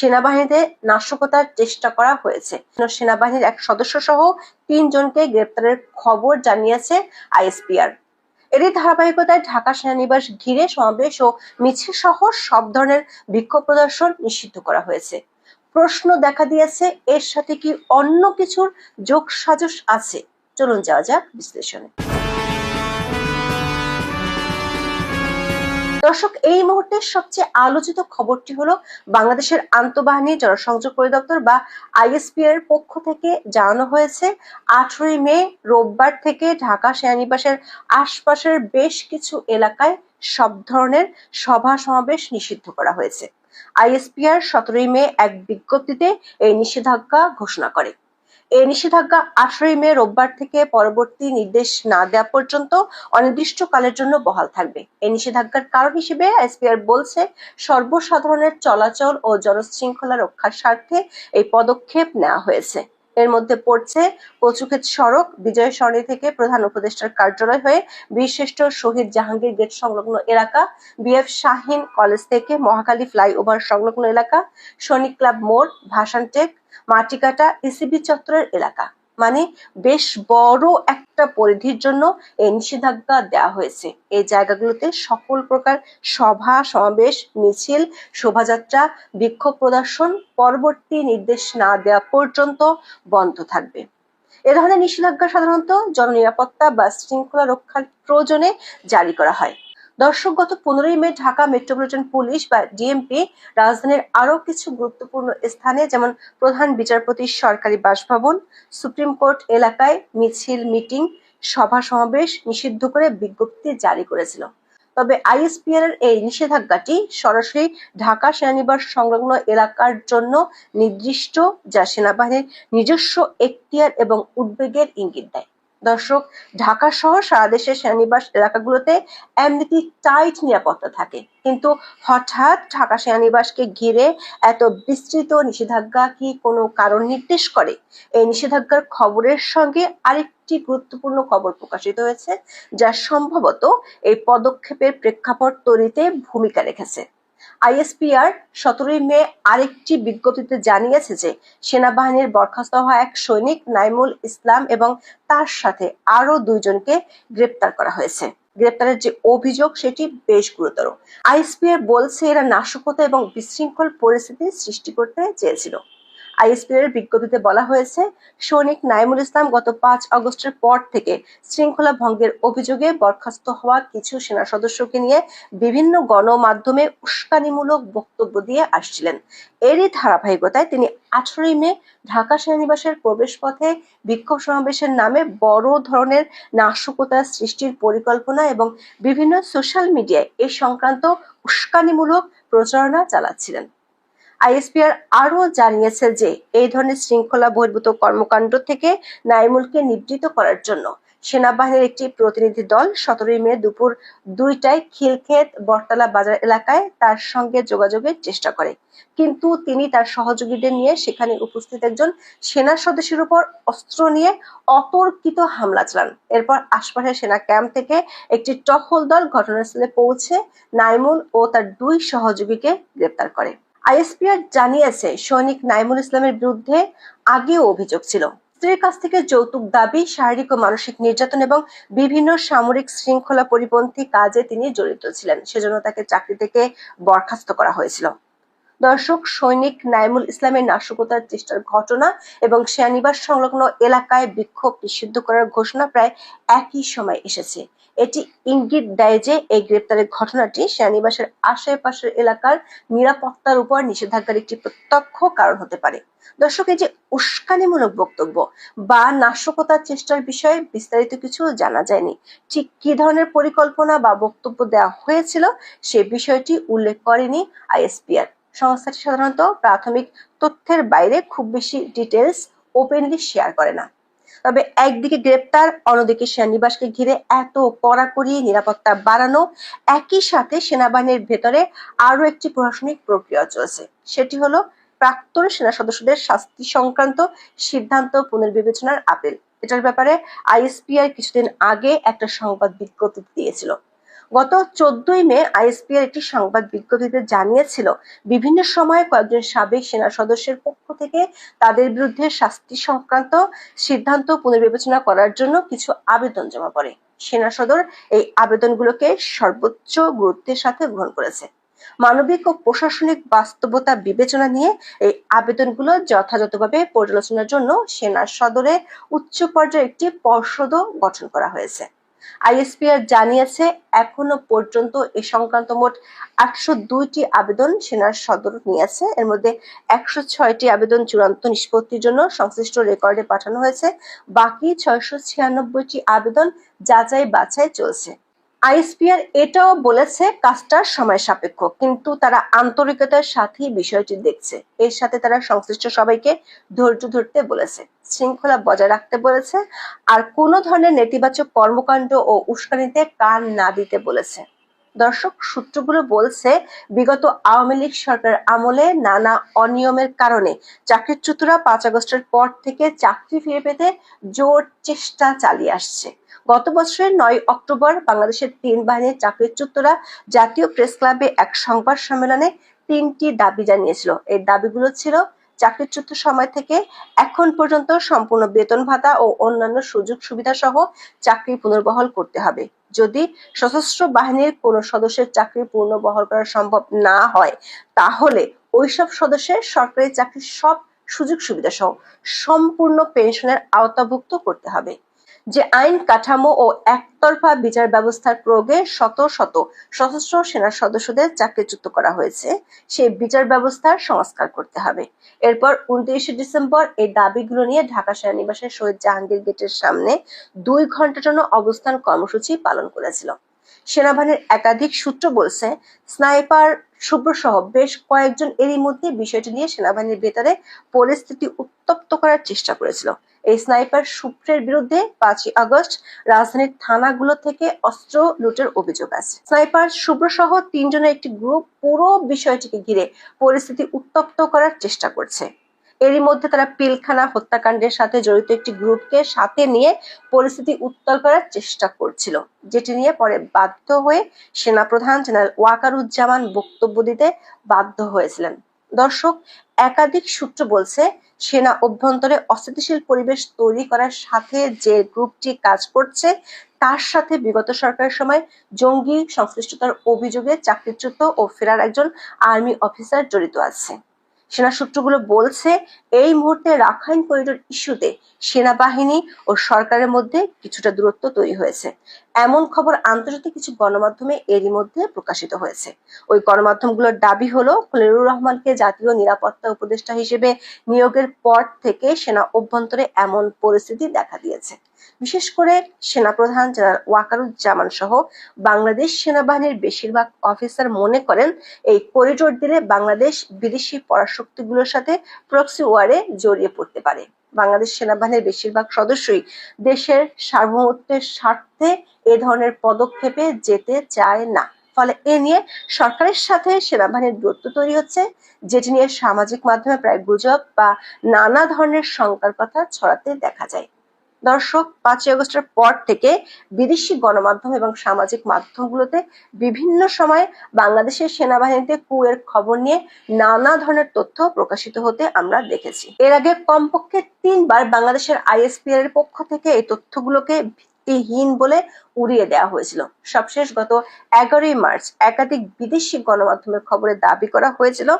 সেনাবাহিনীতে নাশকতার চেষ্টা করা হয়েছে। সেনাবাহিনীর এক সদস্য সহ তিনজনকে গ্রেপ্তারের খবর জানিয়েছে আইএসপিআর। এরই ধারাবাহিকতায় ঢাকা সেনানিবাস ঘিরে সমাবেশ ও মিছিল সহ সব ধরনের বিক্ষোভ প্রদর্শন নিষিদ্ধ করা হয়েছে। প্রশ্ন দেখা দিয়েছে, এর সাথে কি অন্য কিছুর যোগ সাজস আছে? চলুন যাওয়া যাক বিশ্লেষণে। দর্শক, এই মুহূর্তে সবচেয়ে আলোচিত খবরটি হলো বাংলাদেশের আন্তঃবাহিনী জনসংযোগ পরিদপ্তর বা আইএসপি এর পক্ষ থেকে জানানো হয়েছে, আঠারোই মে রোববার থেকে ঢাকা সেনানিবাসের আশপাশের বেশ কিছু এলাকায় সব ধরনের সভা সমাবেশ নিষিদ্ধ করা হয়েছে। আইএসপিআর সতেরোই মে এক বিজ্ঞপ্তিতে এই নিষেধাজ্ঞা ঘোষণা করে। এই নিষেধাজ্ঞা আঠারোই মে রোববার থেকে পরবর্তী নির্দেশ না দেওয়া পর্যন্ত অনির্দিষ্টকালের জন্য বহাল থাকবে। এই নিষেধাজ্ঞার কারণ হিসেবে এসপিআর বলছে, সর্বসাধারণের চলাচল ও জনশৃঙ্খলা রক্ষার স্বার্থে এই পদক্ষেপ নেওয়া হয়েছে। এর মধ্যে পড়ছে, কচুক্ষেত সড়ক বিজয় সরণি থেকে প্রধান উপদেষ্টার কার্যালয় হয়ে বীরশ্রেষ্ঠ শহীদ জাহাঙ্গীর গেট সংলগ্ন এলাকা, বিএফ শাহিন কলেজ থেকে মহাকালী ফ্লাইওভার সংলগ্ন এলাকা সৈনিক ক্লাব মোড়, ভাসানটেক মাটিকাটা ইসিবি চত্বরের এলাকা। মানে বেশ বড় একটা পরিধির জন্য এই নিষেধাজ্ঞা দেওয়া হয়েছে। এই জায়গাগুলোতে সকল প্রকার সভা, সমাবেশ, মিছিল, শোভাযাত্রা, বিক্ষোভ প্রদর্শন, পরবর্তী নির্দেশ না দেওয়া পর্যন্ত বন্ধ থাকবে। এ ধরনের নিষেধাজ্ঞা সাধারণত জননিরাপত্তা বা শৃঙ্খলা রক্ষার প্রয়োজনে জারি করা হয়। দর্শক, গত পনেরোই মে ঢাকা মেট্রোপলিটন পুলিশ বা ডিএমপি রাজধানীর আরও কিছু গুরুত্বপূর্ণ স্থানে, যেমন প্রধান বিচারপতির সরকারি বাসভবন, সুপ্রিম কোর্ট এলাকায় মিছিল, মিটিং, সভা সমাবেশ নিষিদ্ধ করে বিজ্ঞপ্তি জারি করেছিল। তবে আইএসপিআর এর এই নিষেধাজ্ঞাটি সরাসরি ঢাকা সেনানিবাস সংলগ্ন এলাকার জন্য নির্দিষ্ট, যা সেনাবাহিনীর নিজস্ব এখতিয়ার এবং উদ্বেগের ইঙ্গিত দেয়। দর্শক ঢাকা সহ সারা দেশের সেনানিবাস এলাকাগুলোতে এমনিতে টাইট নিরাপত্তা থাকে। কিন্তু হঠাৎ ঢাকা সেনানিবাসকে ঘিরে এত বিস্তৃত নিষেধাজ্ঞা কি কোনো কারণ নির্দেশ করে? এই নিষেধাজ্ঞার খবরের সঙ্গে আরেকটি গুরুত্বপূর্ণ খবর প্রকাশিত হয়েছে, যা সম্ভবত এই পদক্ষেপের প্রেক্ষাপট তৈরিতে ভূমিকা রেখেছে। আইএসপিআর সতেরোই মে আরেকটি বিজ্ঞপ্তিতে জানিয়েছে যে সেনাবাহিনীর বরখাস্ত হওয়া এক সৈনিক নাইমুল ইসলাম এবং তার সাথে আরও দুইজনকে গ্রেপ্তার করা হয়েছে। গ্রেপ্তারের যে অভিযোগ, সেটি বেশ গুরুতর। আইএসপিআর বলছে, এরা নাশকতা এবং বিশৃঙ্খল পরিস্থিতি সৃষ্টি করতে চেয়েছিল। আইএসপি এর বিজ্ঞপ্তিতে বলা হয়েছে, সৈনিক নাইমুল ইসলাম গত পাঁচ আগস্টের পর থেকে শৃঙ্খলা ভঙ্গের অভিযোগে বরখাস্ত হওয়া কিছু সেনা সদস্যকে নিয়ে বিভিন্ন গণমাধ্যমে উস্কানিমূলক বক্তব্য দিয়ে আসছিলেন। এরই ধারাবাহিকতায় তিনি আঠারোই মে ঢাকা সেনানিবাসের প্রবেশ পথে বিক্ষোভ সমাবেশের নামে বড় ধরনের নাশকতা সৃষ্টির পরিকল্পনা এবং বিভিন্ন সোশ্যাল মিডিয়ায় এ সংক্রান্ত উস্কানিমূলক প্রচারণা চালাচ্ছিলেন। আইএসপিআর আরও জানিয়েছে যে এই ধরনের শৃঙ্খলা বহির্ভূত কর্মকাণ্ড থেকে নাইমুলকে নিবৃত করার জন্য সেনাবাহিনীর একটি প্রতিনিধি দল সতেরোই মে দুপুর দুইটায় খিলক্ষেত বটতলা বাজার এলাকায় তার সঙ্গে যোগাযোগের চেষ্টা করে। কিন্তু তিনি তার সহযোগীদের নিয়ে সেখানে উপস্থিত একজন সেনা সদস্যের উপর অস্ত্র নিয়ে অতর্কিত হামলা চালান। এরপর আশপাশের সেনা ক্যাম্প থেকে একটি টহল দল ঘটনাস্থলে পৌঁছে নাইমুল ও তার দুই সহযোগীকে গ্রেপ্তার করে। আইএসপিআর জানিয়েছে, সৈনিক নাইমুল ইসলামের বিরুদ্ধে আগেও অভিযোগ ছিল। স্ত্রীর কাছ থেকে যৌতুক দাবি, শারীরিক ও মানসিক নির্যাতন এবং বিভিন্ন সামরিক শৃঙ্খলা পরিপন্থী কাজে তিনি জড়িত ছিলেন। সেজন্য তাকে চাকরি থেকে বরখাস্ত করা হয়েছিল। দর্শক, সৈনিক নাইমুল ইসলামের নাশকতার চেষ্টার ঘটনা এবং সেনানিবাস সংলগ্ন এলাকায় বিক্ষোভ নিষিদ্ধ করার ঘোষণা প্রায় একই সময় এসেছে। এটি ইঙ্গিত দেয় যে এই গ্রেপ্তারের ঘটনাটি সেনানিবাসের আশেপাশের এলাকার নিরাপত্তার উপর নিষেধাজ্ঞার একটি প্রত্যক্ষ কারণ হতে পারে। দর্শক, এই যে উস্কানিমূলক বক্তব্য বা নাশকতার চেষ্টার বিষয়ে বিস্তারিত কিছু জানা যায়নি। ঠিক কি ধরনের পরিকল্পনা বা বক্তব্য দেওয়া হয়েছিল সে বিষয়টি উল্লেখ করেনি আইএসপিআর। সংস্থাটি সাধারণত প্রাথমিক তথ্যের বাইরে খুব বেশি ডিটেলস ওপেনলি শেয়ার করে না। তবে একদিকে গ্রেপ্তার, অন্যদিকে সেনানিবাসকে ঘিরে এত কড়াকড়ি নিরাপত্তা বাড়ানো, একই সাথে সেনাবাহিনীর ভেতরে আরও একটি প্রশাসনিক প্রক্রিয়া চলছে। সেটি হলো প্রাক্তন সেনা সদস্যদের শাস্তি সংক্রান্ত সিদ্ধান্ত পুনর্বিবেচনার আপিল। এটার ব্যাপারে আইএসপিআই কিছুদিন আগে একটা সংবাদ বিজ্ঞপ্তি দিয়েছিল। গত চোদ্দই মে আইএসপি আইএসপিআর একটি সংবাদ বিজ্ঞপ্তিতে জানিয়েছিল, বিভিন্ন সময়ে কয়েকজন সাবেক সেনা সদস্যের পক্ষ থেকে তাদের বিরুদ্ধে শাস্তি সংক্রান্ত সিদ্ধান্ত পুনর্বিবেচনা করার জন্য কিছু আবেদন জমা পড়ে। সেনা সদর এই আবেদনগুলোকে সর্বোচ্চ গুরুত্বের সাথে গ্রহণ করেছে। মানবিক ও প্রশাসনিক বাস্তবতা বিবেচনা নিয়ে এই আবেদনগুলো যথাযথভাবে পর্যালোচনার জন্য সেনা সদরে উচ্চ পর্যায়ে একটি পর্ষদও গঠন করা হয়েছে। আইএসপিআর জানিয়েছে, এখনও পর্যন্ত এ সংক্রান্ত মোট আটশো দুইটি আবেদন সেনার সদর নিয়েছে। এর মধ্যে একশো ছয়টি আবেদন চূড়ান্ত নিষ্পত্তির জন্য সংশ্লিষ্ট রেকর্ডে পাঠানো হয়েছে। বাকি ছয়শো ছিয়ানব্বইটি আবেদন যাচাই বাছাই চলছে। আইএসপিআর এটাও বলেছে কাজটা সময় সাপেক্ষ, কিন্তু তারা আন্তরিকতার সাথেই বিষয়টি দেখছে। এর সাথে তারা সংশ্লিষ্ট সবাইকে ধৈর্য ধরতে বলেছে, শৃঙ্খলা বজায় রাখতে বলেছে, আর কোনো ধরনের নেতিবাচক কর্মকাণ্ড ও উস্কানিতে কান না দিতে বলেছে। দর্শক সূত্রগুলো বলছে, বিগত আওয়ামী লীগ সরকার আমলে নানা অনিয়মের কারণে চাকরিচ্যুতরা পাঁচ আগস্টের পর থেকে চাকরি ফিরে পেতে জোর চেষ্টা চালিয়ে আসছে। গত বছরের নয় অক্টোবর বাংলাদেশের তিন বাহিনীর চাকরিচ্যুতরা জাতীয় প্রেস ক্লাবে এক সংবাদ সম্মেলনে তিনটি দাবি জানিয়েছিল। এই দাবিগুলো ছিল চাকরিচ্যুত সময় থেকে এখন পর্যন্ত সম্পূর্ণ বেতন ভাতা ও অন্যান্য সুযোগ সুবিধা সহ চাকরি পুনর্বহাল করতে হবে। যদি সশস্ত্র বাহিনীর কোন সদস্যের চাকরি পূর্ণ বহর করা সম্ভব না হয়, তাহলে ওইসব সদস্যের সরকারি চাকরির সব সুযোগ সুবিধা সহ সম্পূর্ণ পেনশনের আওতাভুক্ত করতে হবে। যে আইন কাঠামো ও একতরফা বিচার ব্যবস্থার প্রয়োগে শত শত সশস্ত্র সেনা সদস্যদের চাকরিচ্যুত করা হয়েছে, সেই বিচার ব্যবস্থার সংস্কার করতে হবে। এরপর উনত্রিশে ডিসেম্বর এই দাবিগুলো নিয়ে ঢাকা সেনানিবাসের শহীদ জাহাঙ্গীর গেটের সামনে দুই ঘণ্টার জন্য অবস্থান কর্মসূচি পালন করেছিল। সেনাবাহিনীর একাধিক সূত্র বলছে, স্নাইপার শুভ্র সহ বেশ কয়েকজন এরই মধ্যে বিষয়টি নিয়ে সেনাবাহিনীর ভেতরে পরিস্থিতি উত্তপ্ত করার চেষ্টা করেছিল। এই স্নাইপার শুভ্রের বিরুদ্ধে পাঁচই আগস্ট রাজধানীর থানাগুলো থেকে অস্ত্র লুটের অভিযোগ আছে। স্নাইপার শুভ্র সহ তিনজনের একটি গ্রুপ পুরো বিষয়টিকে ঘিরে পরিস্থিতি উত্তপ্ত করার চেষ্টা করছে। এরই মধ্যে তারা পিলখানা হত্যাকাণ্ডের সাথে জড়িত একটি গ্রুপকে সাথে নিয়ে পরিস্থিতি উত্তর করার চেষ্টা করছিল, যেটি নিয়ে পরে বাধ্য হয়ে সেনাপ্রধান জেনারেল ওয়াকারুজ্জামান বক্তব্য দিতে বাধ্য হয়েছিলেন। দর্শক, একাধিক সূত্র বলছে, সেনা অভ্যন্তরে অস্থিতিশীল পরিবেশ তৈরি করার সাথে যে গ্রুপটি কাজ করছে, তার সাথে বিগত সরকারের সময় জঙ্গি সংশ্লিষ্টতার অভিযোগে চাকরিচ্যুত ও ফেরার একজন আর্মি অফিসার জড়িত আছে। সেনা সূত্রগুলো বলছে, এই মুহূর্তে রাখাইন করিডোর ইস্যুতে সেনাবাহিনী ও সরকারের মধ্যে কিছুটা দূরত্ব তৈরি হয়েছে। এমন খবর আন্তর্জাতিক কিছু গণমাধ্যমে এরই মধ্যে প্রকাশিত হয়েছে। ওই গণমাধ্যমগুলোর দাবি হলো, খলিলুর রহমানকে জাতীয় নিরাপত্তা উপদেষ্টা হিসেবে নিয়োগের পর থেকে সেনা অভ্যন্তরে এমন পরিস্থিতি দেখা দিয়েছে। বিশেষ করে সেনাপ্রধান জেনারেল ওয়াকারুজ্জামান সহ বাংলাদেশ সেনাবাহিনীর বেশিরভাগ অফিসার মনে করেন এই করিডোর দিলে বাংলাদেশ বিদেশি পরাশক্তিগুলোর সাথে প্রক্সি ওয়ারে জড়িয়ে পড়তে পারে। বাংলাদেশ সেনাবাহিনীর বেশিরভাগ সদস্যই দেশের সার্বভৌমত্বের স্বার্থে এ ধরনের পদক্ষেপে যেতে চায় না। ফলে এ নিয়ে সরকারের সাথে সেনাবাহিনীর দূরত্ব তৈরি হচ্ছে, যেটি নিয়ে সামাজিক মাধ্যমে প্রায় গুজব বা নানা ধরনের শঙ্কার কথা ছড়াতে দেখা যায়। দর্শক, পাঁচই আগস্টের পর থেকে বিদেশি গণমাধ্যম এবং সামাজিক মাধ্যমগুলোতে বিভিন্ন সময় বাংলাদেশের সেনাবাহিনীতে কুয়ের খবর নিয়ে নানা ধরনের তথ্য প্রকাশিত হতে আমরা দেখেছি। এর আগে কমপক্ষে তিনবার বাংলাদেশের আইএসপিআর এর পক্ষ থেকে এই তথ্যগুলোকে ভিত্তিহীন বলে উড়িয়ে দেওয়া হয়েছিল। সবশেষ গত এগারোই মার্চ একাধিক বিদেশি গণমাধ্যমের খবরে দাবি করা হয়েছিল,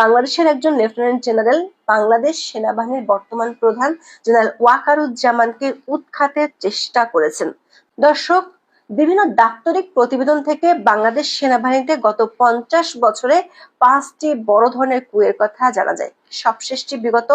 বাংলাদেশের একজন লেফটেন্যান্ট জেনারেল, বাংলাদেশ সেনাবাহিনীর বর্তমান প্রধান জেনারেল ওয়াকারুজ্জামানকে উৎখাতের চেষ্টা করেছেন। দর্শক বিভিন্ন দাপ্তরিক প্রতিবেদন থেকে বাংলাদেশ সেনাবাহিনীতে গত পঞ্চাশ বছরে পাঁচটি বড় ধরনের কুয়ের কথা জানা যায়। সবশেষটি বিগত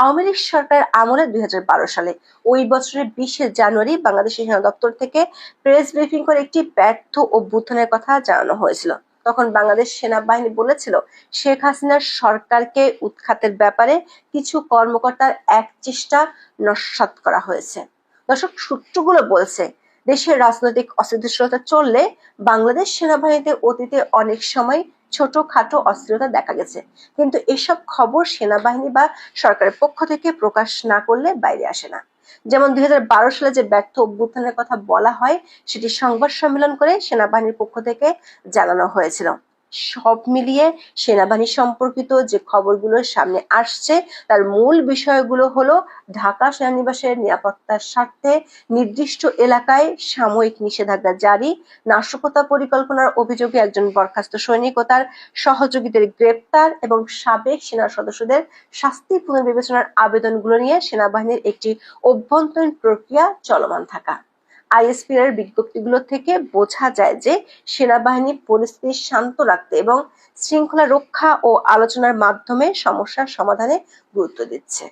আওয়ামী লীগ সরকারের আমলে দুই হাজার বারো সালে। ওই বছরের বিশে জানুয়ারি বাংলাদেশ সেনা দপ্তর থেকে প্রেস ব্রিফিং করে একটি ব্যর্থ অভ্যুত্থানের কথা জানানো হয়েছিল। তখন বাংলাদেশ সেনাবাহিনী বলেছিল, শেখ হাসিনার সরকারকে উৎখাতের ব্যাপারে কিছু কর্মকর্তার এক চেষ্টা নস্বাত করা হয়েছে। দর্শক, সূত্রগুলো বলছে দেশের রাজনৈতিক অস্থিতিশীলতা চললে বাংলাদেশ সেনাবাহিনীতে অতীতে অনেক সময় ছোটখাটো অস্থিরতা দেখা গেছে। কিন্তু এসব খবর সেনাবাহিনী বা সরকারের পক্ষ থেকে প্রকাশ না করলে বাইরে আসে না। যেমন দুই হাজার বারো সালে যে ব্যর্থ অভ্যুত্থানের কথা বলা হয়, সেটি সংবাদ সম্মেলন করে সেনাবাহিনীর পক্ষ থেকে জানানো হয়েছিল। সব মিলিয়ে সেনাবাহিনী সম্পর্কিত যে খবরগুলো সামনে আসছে, তার মূল বিষয়গুলো হলো ঢাকা সেনানিবাসের নিরাপত্তার স্বার্থে নির্দিষ্ট এলাকায় সাময়িক নিষেধাজ্ঞা জারি, নাশকতা পরিকল্পনার অভিযোগে একজন বরখাস্ত সৈনিক ও তার সহযোগীদের গ্রেপ্তার এবং সাবেক সেনা সদস্যদের শাস্তি পুনর্বিবেচনার আবেদনগুলো নিয়ে সেনাবাহিনীর একটি অভ্যন্তরীণ প্রক্রিয়া চলমান থাকা। আইএসপির এর বিজ্ঞপ্তিগুলো থেকে বোঝা যায় যে সেনাবাহিনী পরিস্থিতি শান্ত রাখতে এবং শৃঙ্খলা রক্ষা ও আলোচনার মাধ্যমে সমস্যার সমাধানে গুরুত্ব দিচ্ছে।